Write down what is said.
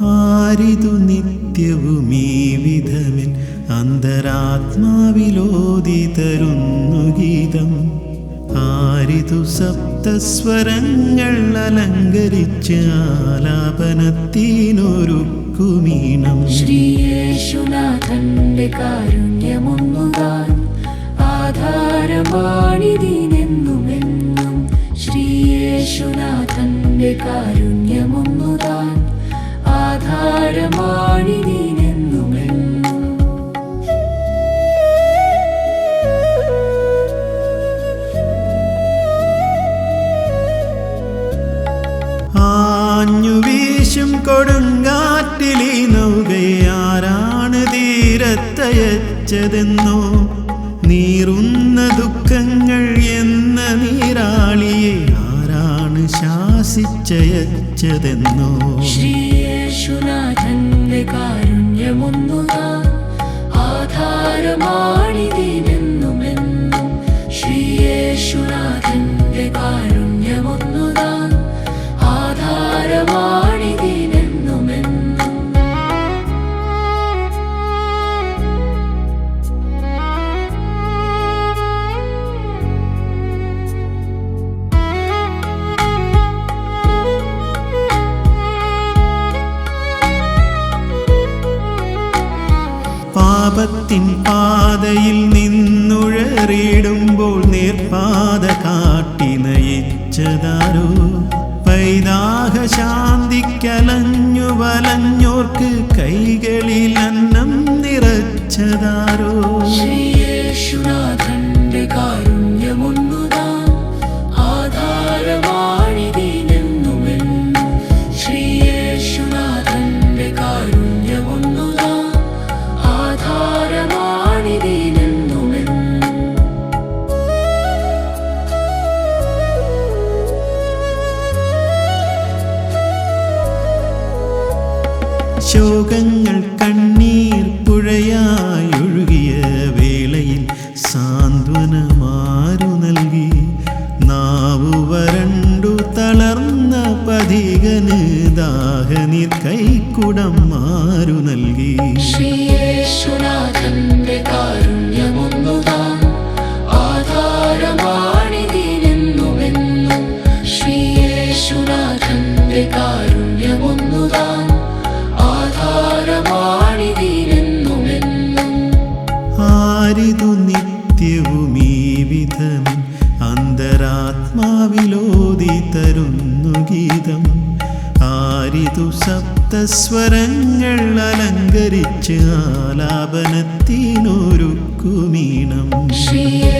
നിത്യവും നിത്യവുമീ വിധമിൻ അന്തരാത്മാവിലോതി തരുന്നു ഗീതം. ആരിതു സപ്തസ്വരങ്ങൾ അലങ്കരിച്ച് ആലാപനത്തിനൊരുക്കുമീണം. ശ്രീയേശുനാഥന്റെ കാരുണ്യമൊന്നുതാൻ ആധാരമാണിതിനെന്നുമെന്നും ശ്രീയേശുനാഥന്റെ കാരുണ്യമൊന്നുതാൻ ആധാരമാണിതിനെന്നുമെന്നും ആഞ്ഞു വീശും കൊടുങ്കാറ്റിലീ നൗകയാരാണ് തീരത്തയച്ചതെന്നോ? നീറുന്ന ദുഃഖങ്ങൾ എന്ന നീരാളിയെ ആരാണ് ശാസിച്ചയച്ചതെന്നോ? ശ്രീയേശുനാഥന്റെ കാരുണ്യമൊന്നുതാൻ പാപത്തിൻ പാതയിൽ നിന്നുഴറിയിടുമ്പോൾ നേർപാത കാട്ടി നയിച്ചതാരോ? പൈതാഹ ശാന്തിക്കലഞ്ഞു വലഞ്ഞോർക്ക് കൈകളിൽ അന്നം നിറച്ചതാരോ? ശ്രീയേശുനാഥന്റെ ശോകങ്ങൾ കണ്ണീർ പുഴയായൊഴുകിയ വേളയിൽ സാന്ത്വനമാരു നൽകി. നാവു വരണ്ടു തളർന്ന പതികന് ദാഹനീർ കൈക്കുടം മാരു നൽകി. ശ്രീയേശുനാഥന്റെ കാരുണ്യമൊന്നുതാൻ ആധാരമാണിതിനെന്നുമെന്നും ശ്രീയേശുനാഥന്റെ കാരുണ്യമൊന്നുതാൻ ആധാരമാണിതിനെന്നുമെന്നും ആരിതു നിത്യവും ഈ വിധം അന്തരാത്മാവിലോതി തരുന്നു ഗീതം. ആരിതു സപ്തസ്വരങ്ങൾ അലങ്കരിച്ച് ആലാപനത്തിനൊരുക്കുമീണം. കുമീണം കാരുണ്യ